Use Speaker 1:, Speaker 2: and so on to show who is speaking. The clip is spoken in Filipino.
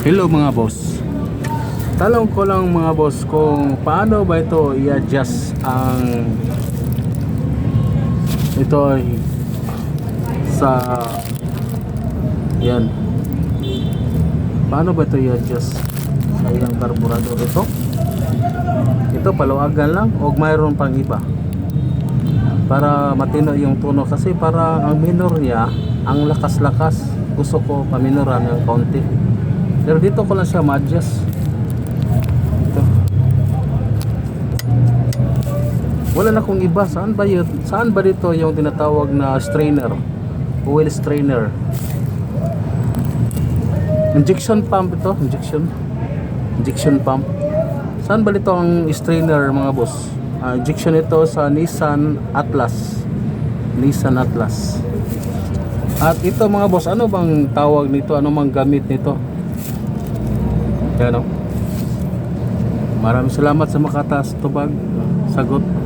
Speaker 1: Hello mga boss. Talong ko lang mga boss kung paano ba ito i-adjust ang ito sa yan. Paano ba ito i-adjust sa ilang karburador ito? Ito paluagan lang o mayroon pang iba? Para matino yung tuno kasi para ang minor niya ang lakas-lakas gusto ko paminoran ng konti pero dito ko lang siya ma-adjust. Ito wala na kong iba. Saan ba yun? Saan ba dito yung tinatawag na strainer? Oil strainer. Injection pump ito. Injection. Injection pump. Saan ba dito ang strainer mga boss? Ah, injection ito sa Nissan Atlas. Nissan Atlas. At ito mga boss, ano bang tawag nito? Ano mang gamit nito? Yan o. Maraming salamat sa makataas tubag. Sagot.